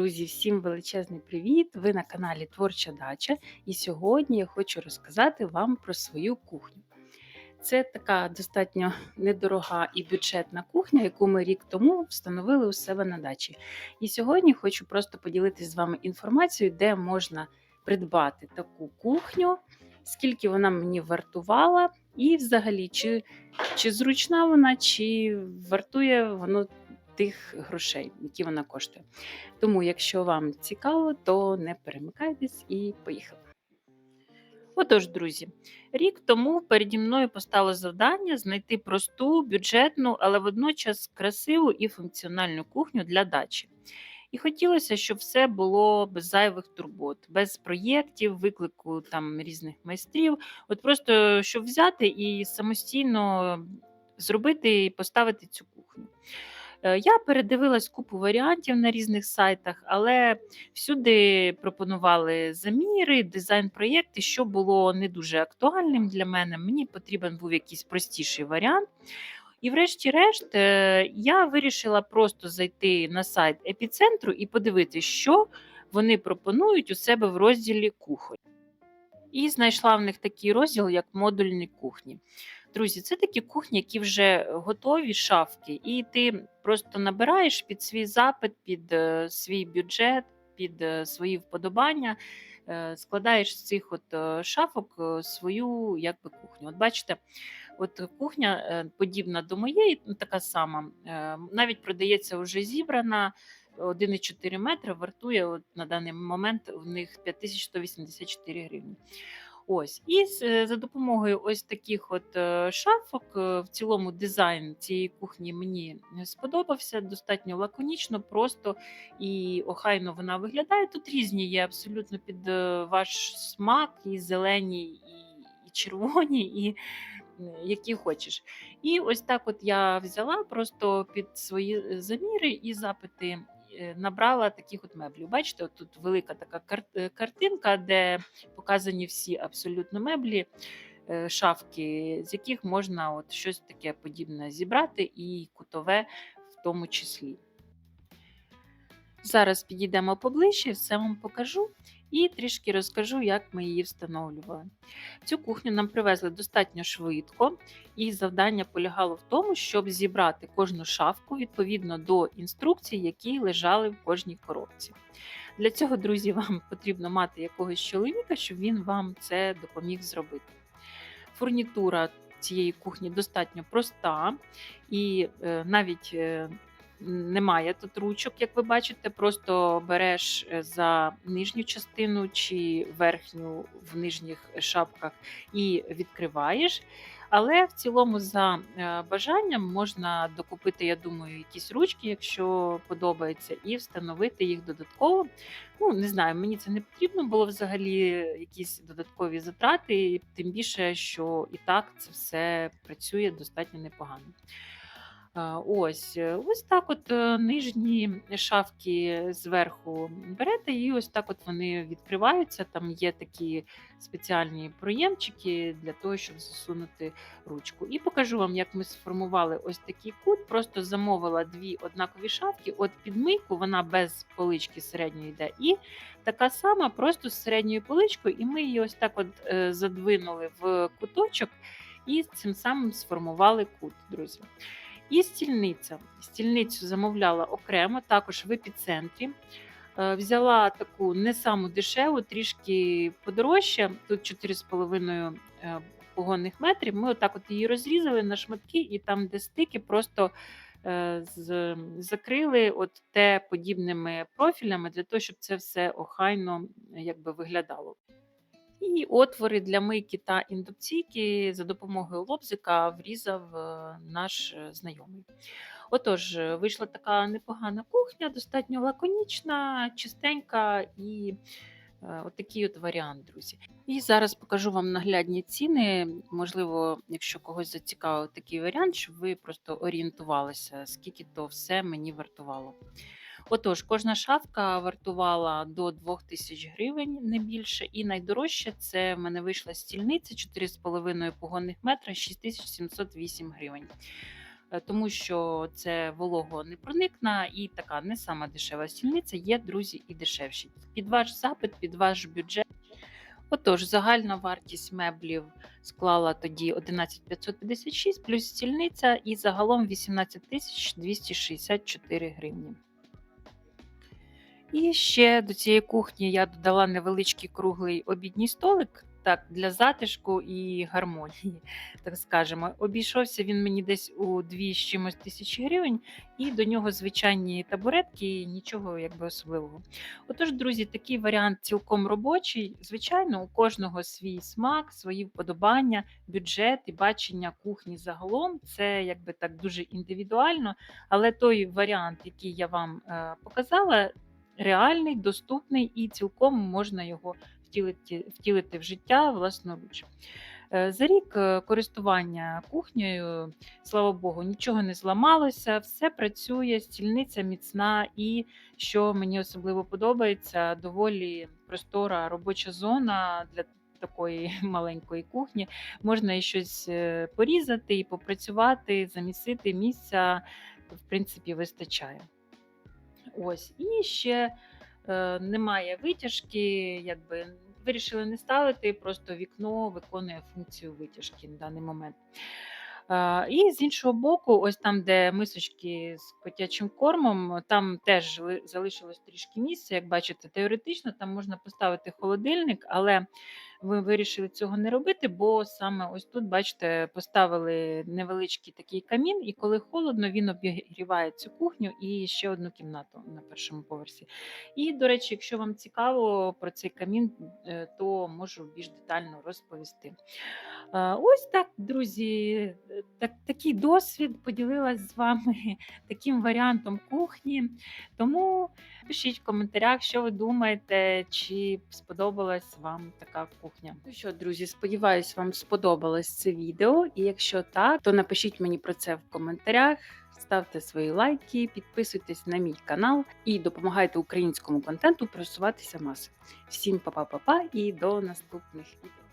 Друзі, всім величезний привіт! Ви на каналі Творча Дача, і сьогодні я хочу розказати вам про свою кухню. Це така достатньо недорога і бюджетна кухня, яку ми рік тому встановили у себе на дачі. І сьогодні хочу просто поділитися з вами інформацією, де можна придбати таку кухню, скільки вона мені вартувала, і взагалі, чи, чи зручна вона, чи вартує воно тих грошей, які вона коштує. Тому, якщо вам цікаво, то не перемикайтесь і поїхали. Отож, друзі, рік тому переді мною постало завдання знайти просту, бюджетну, але водночас красиву і функціональну кухню для дачі. І хотілося, щоб все було без зайвих турбот, без проєктів, виклику там різних майстрів. От просто щоб взяти і самостійно зробити і поставити цю кухню. Е, Я передивилась купу варіантів на різних сайтах, але всюди пропонували заміри, дизайн-проєкти, що було не дуже актуальним для мене. Мені потрібен був якийсь простіший варіант. І, врешті-решт, е, я вирішила просто зайти на сайт епіцентру і подивитися, що вони пропонують у себе в розділі кухонь. І знайшла в них такий розділ, як модульні кухні. Друзі, це такі кухні, які вже готові шафки, і ти просто набираєш під свій запит, під е, свій бюджет, під е, свої вподобання, е, складаєш з цих от шафок свою якби кухню. От бачите, от кухня подібна до моєї, ну, така сама, навіть продається вже зібрана. 1,4 метри вартує от на даний момент в них 5184 гривні. Ось, і е, за допомогою ось таких от е, шафок, е, в цілому дизайн цієї кухні мені сподобався. Достатньо лаконічно, просто і охайно вона виглядає. Тут різні є абсолютно під ваш смак, і зелені, і, і червоні, і які хочеш. І ось так от я взяла просто під свої заміри і запити. Е, Набрала таких от меблів. Бачите, от тут велика така е, картинка, де показані всі абсолютно меблі, е, шафки, з яких можна от щось таке подібне зібрати, і кутове в тому числі. Зараз підійдемо поближче, все вам покажу і трішки розкажу, як ми її встановлювали. Цю кухню нам привезли достатньо швидко, і завдання полягало в тому, щоб зібрати кожну шафку відповідно до інструкцій, які лежали в кожній коробці. Для цього, друзі, вам потрібно мати якогось чоловіка, щоб він вам це допоміг зробити. Фурнітура цієї кухні достатньо проста, і е, навіть е, немає тут ручок, як ви бачите, просто береш е, за нижню частину чи верхню в нижніх шапках і відкриваєш. Але в цілому, за е, бажанням, можна докупити, я думаю, якісь ручки, якщо подобається, і встановити їх додатково. Ну, не знаю, мені це не потрібно було взагалі якісь додаткові затрати, тим більше, що і так це все працює достатньо непогано. Ось, е, ось так от е, нижні шафки зверху берете, і ось так от вони відкриваються. Там є такі спеціальні проємчики для того, щоб засунути ручку. І покажу вам, як ми сформували ось такий кут. Просто замовила дві однакові шафки. От під мийку вона без полички середньої йде. І така сама, просто з середньою поличкою, і ми її ось так от е, задвинули в куточок і цим самим сформували кут, друзі. І стільниця. Стільницю замовляла окремо, також в епіцентрі. Е, Взяла таку не саму дешеву, трішки подорожче, тут 4,5 е, погонних метрів. Ми отак от її розрізали на шматки, і там, де стики, просто е, з- закрили от те подібними профілями для того, щоб це все охайно якби виглядало. І отвори для мийки та індукційки за допомогою лобзика врізав е, наш е, знайомий. Отож, е, вийшла така непогана кухня, достатньо лаконічна, чистенька і от такий от варіант, друзі. І зараз покажу вам наглядні ціни. Можливо, якщо когось зацікавив такий варіант, щоб ви просто орієнтувалися, скільки то все мені вартувало. Отож, кожна шафка вартувала до 2000 гривень, не більше. І найдорожче це в мене вийшла стільниця 4,5 погонних метра, 6708 гривень. е, тому що це вологонепроникна і така не сама дешева стільниця. Є, друзі, і дешевші. Під ваш запит, під ваш бюджет. Отож, загальна вартість меблів склала тоді 11 556 плюс стільниця і загалом 18 тисяч 264 гривні. І ще до цієї кухні я додала невеличкий круглий обідній столик. Так, для затишку і гармонії, так скажемо. Обійшовся він мені десь у 2 з чимось тисячі гривень, і до нього звичайні табуретки, нічого якби особливого. Отож, друзі, такий варіант цілком робочий. Звичайно, у кожного свій смак, свої вподобання, бюджет і бачення кухні загалом. Це якби так дуже індивідуально. Але той варіант, який я вам е, показала, реальний, доступний і цілком можна його втілити, втілити в життя власноруч. Е, За рік е, користування кухнею, слава Богу, нічого не зламалося, все працює, стільниця міцна, і що мені особливо подобається, доволі простора робоча зона для такої маленької кухні. Можна і щось е, порізати, і попрацювати, замісити місця, в принципі, вистачає. Ось, і ще е, немає витяжки, якби вирішили не ставити, просто вікно виконує функцію витяжки на даний момент. Е, і з іншого боку, ось там, де мисочки з котячим кормом, там теж залишилось трішки місця. Як бачите, теоретично там можна поставити холодильник, але ви вирішили цього не робити, бо саме ось тут, бачите, поставили невеличкий такий камін, і коли холодно, він обігріває цю кухню і ще одну кімнату на першому поверсі. І, до речі, якщо вам цікаво про цей камін, е, то можу більш детально розповісти. Е, Ось так, друзі, е, так, такий досвід поділилась з вами таким варіантом кухні. Тому пишіть в коментарях, що ви думаєте, чи сподобалась вам така кухня. Ну що, друзі, сподіваюсь, вам сподобалось це відео. І якщо так, то напишіть мені про це в коментарях. Ставте свої лайки, підписуйтесь на мій канал і допомагайте українському контенту просуватися маси. Всім па-па-па-па і до наступних відео.